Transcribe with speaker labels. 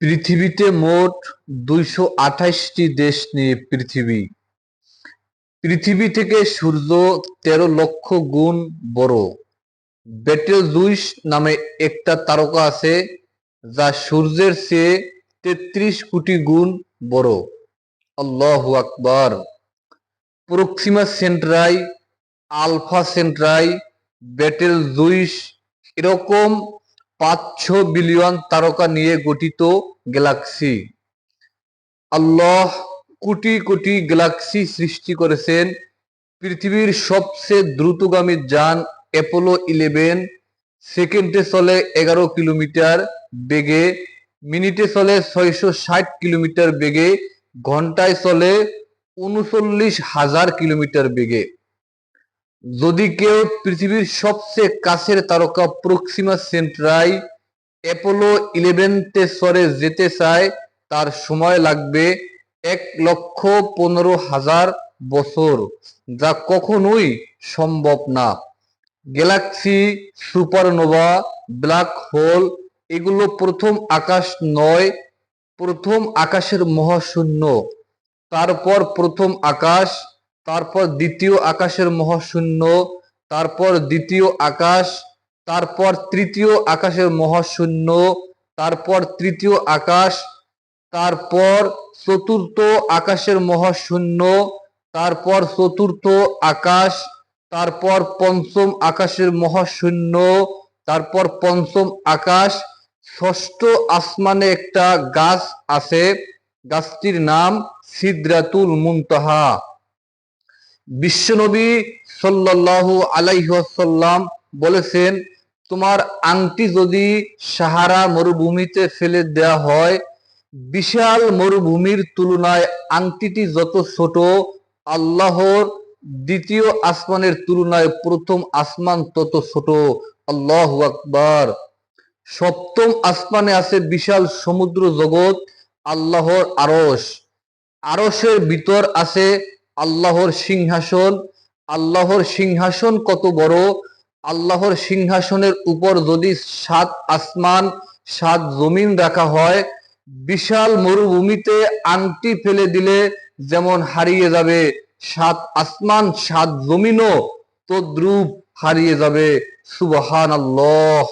Speaker 1: পৃথিবীতে মোট দুইশো আঠাশটি দেশ নিয়ে পৃথিবী। পৃথিবী থেকে সূর্য তেরো লক্ষ গুণ বড়। বেটেলজুইস নামে একটা তারকা আছে, যা সূর্যের চেয়ে তেত্রিশ কোটি গুণ বড়। আল্লাহ আকবর। প্রক্সিমা সেন্ট্রাই আলফা সেন্ট্রাই বেটেলজুইস এরকম পাঁচশো বিলিয়ন তারকা নিয়ে গঠিত গ্যালাক্সি। আল্লাহ কোটি কোটি গ্যালাক্সি সৃষ্টি করেছেন। পৃথিবীর সবচেয়ে দ্রুতগামী যান অ্যাপোলো ইলেভেন। সেকেন্ডে চলে এগারো কিলোমিটার বেগে, মিনিটে চলে ছয়শো ষাট কিলোমিটার বেগে, ঘন্টায় চলে উনচল্লিশ হাজার কিলোমিটার বেগে। যদি কেউ পৃথিবীর সবচেয়ে কাছের তারকা প্রক্সিমা সেন্ট্রাই অ্যাপোলো ইলেভেনতে সরে যেতে চায়, তার সময় লাগবে এক লক্ষ পনেরো হাজার বছর, যা কখনোই সম্ভব না। গ্যালাক্সি, সুপারনোভা, ব্ল্যাক হোল, এগুলো প্রথম আকাশ নয়, প্রথম আকাশের মহাশূন্য। তারপর প্রথম আকাশ তারপর দ্বিতীয় আকাশের মহাশূন্য, তারপর দ্বিতীয় আকাশ, তারপর তৃতীয় আকাশের মহাশূন্য, তারপর তৃতীয় আকাশ, তারপর চতুর্থ আকাশের মহাশূন্য, তারপর চতুর্থ আকাশ, তারপর পঞ্চম আকাশের মহাশূন্য, তারপর পঞ্চম আকাশ, ষষ্ঠ আসমানে একটা গাছ আছে, গাছটির নাম সিদ্রাতুল মুনতাহা। বিশ্বনবী সাল্লাল্লাহু আলাইহাল্লাম বলেছেন, তোমার আংটি যদি সাহারা মরুভূমিতে ফেলে দেয়া হয়, বিশাল মরুভূমির তুলনায় আংটিটি যত ছোট, আল্লাহর দ্বিতীয় আসমানের তুলনায় প্রথম আসমান তত ছোট। আল্লাহ আকবার। সপ্তম আসমানে আছে বিশাল সমুদ্র জগৎ, আল্লাহর আরস আরসের ভিতর আছে আল্লাহর সিংহাসন আল্লাহর সিংহাসন কত বড়? আল্লাহর সিংহাসনের উপর যদি সাত আসমান, সাত জমিন রাখা হয়, বিশাল মরুভূমিতে আংটি ফেলে দিলে যেমন হারিয়ে যাবে। সাত আসমান, সাত জমিনও তদ্রুপ হারিয়ে যাবে। সুবহান আল্লাহ